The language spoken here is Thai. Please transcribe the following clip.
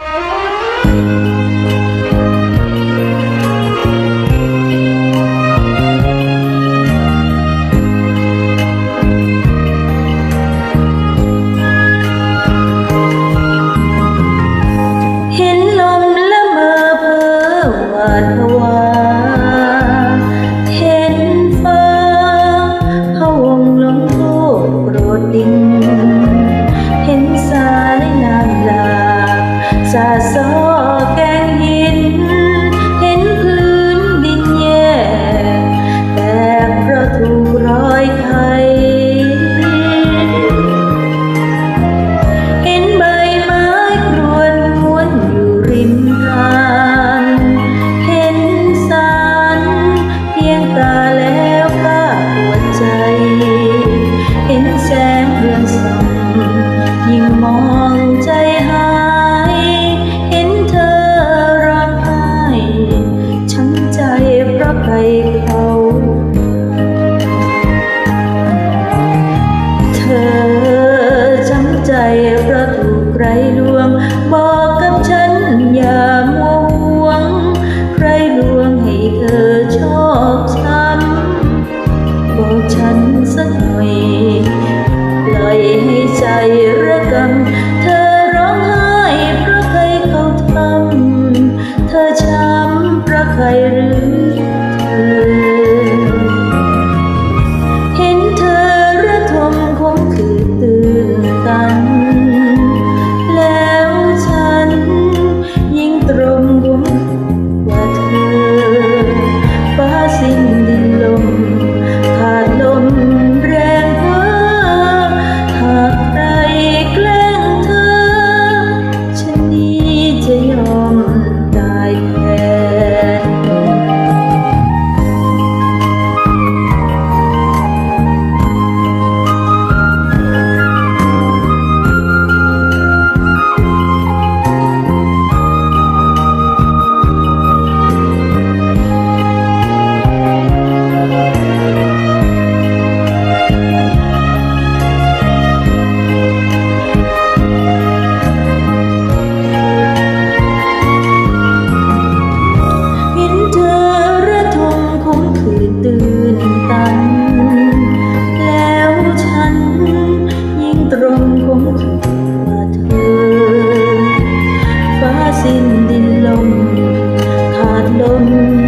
Oh! I saw. เพราะถูกใครลวง บอกกับฉันอย่ามัวห่วง ใครลวงให้เธอชอบฉันบอกฉันสักหน่อย alone.